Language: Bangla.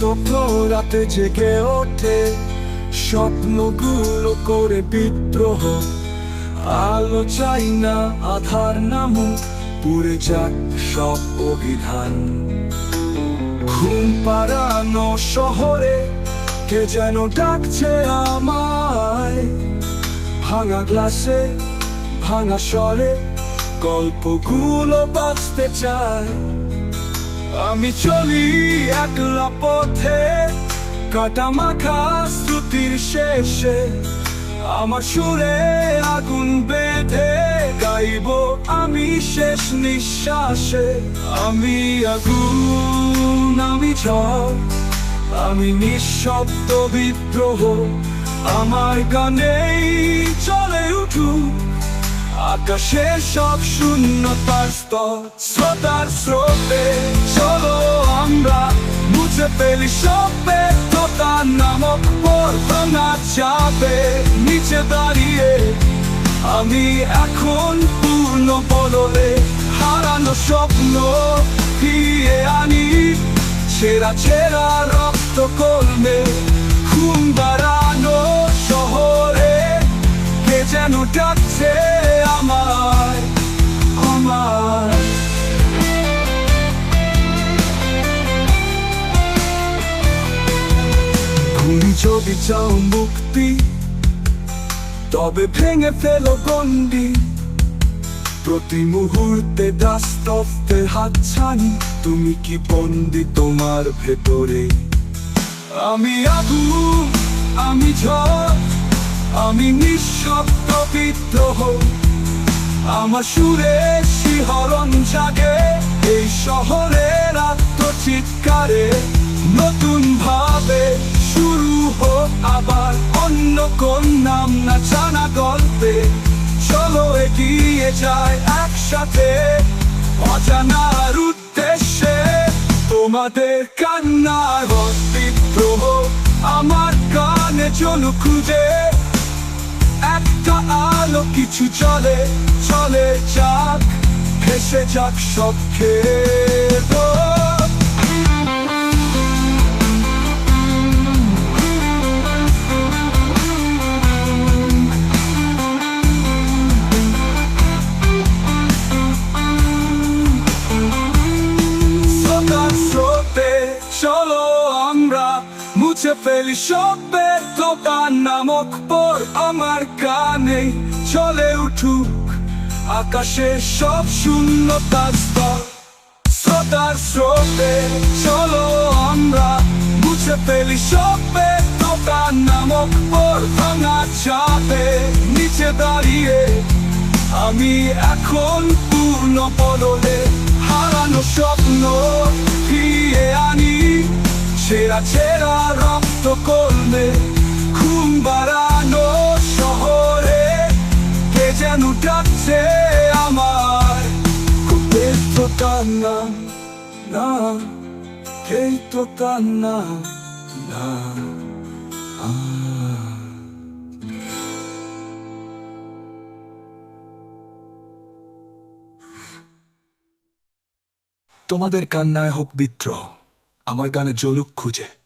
স্তব্ধ রাতে জেগে ওঠে, স্বপ্নগুলো করে বিদ্রোহ। আলো চাই না, আধার নামুক পুরে যাক সব অভিধান। ঘুম পাড়ানো শহরে কে যেন ডাকছে আমায়। ভাঙা গ্লাসে, ভাঙা স্বরে গল্পগুলো বাঁচতে চায়। আমি চলি একলা পথে, কাটা মাখা স্তুতির শেষে। আমার সুরে আগুন বেঁধে গাইব আমি শেষ নিঃশ্বাসে। আমি আগুন, আমি ঝড়, আমি নিঃশব্দ বিদ্রোহ। আমার গানেই চলে উঠুক আকাশে সব শূন্যতার স্তর, শ্রোতার স্রোতে চলো আমরা। মুছে ফেলি সব ব্যর্থতা নামক ভাঙা চাপে নিচে দাঁড়িয়ে। আমি এখন পূর্ণ বদলে হারানো স্বপ্ন ফিরিয়ে আনি। ছেঁড়া ছেঁড়া রক্ত তুমি যদি চাও মুক্তি, তবে ভেঙে ফেলো গন্ডি প্রতি মুহূর্তে দাস্তত্বের হাতছানি, তুমি কি বন্দি তোমার ভেতরে? আমি আগুন, আমি ঝড়, আমি নিঃশব্দ বিদ্রোহ। আমার সুরে শিহরণ জাগে, এই শহরের আত্মচিৎকারে নতুন ভাবে কোন নাম না জানা গল্পে, চলো এগিয়ে যায় একসাথে। অজানার উদ্দেশ্যে তোমাদের কান্নার বিদ্রোহ আমার কানে চলু খুঁজে। একটা আলো কিছু চলে চলে যাক, ভেসে যাক সব খেদ মুছে ফেলি সব ব্যর্থতা নামক পর আমার কানে চলে উঠুক আকাশে সব শূন্যতার স্তর। শ্রোতার স্রোতে চলো আমরা, মুছে ফেলি সব ব্যর্থতা নামক পর ভাঙা চাপে নিচে দাঁড়িয়ে আমি এখন পূর্ণ বদলে হারানো স্বপ্ন ফিরিয়ে আনি। ছেঁড়া ছেঁড়া রক্ত কলমে ঘুম বাড়ানো শহরে কে যেন ডাকছে আমার? খুবই তো কান্না, না কে তো কান্না, না আ তোমাদের কান্নায় হোক বিদ্রোহ। আমার গানে জলুক খুঁজে।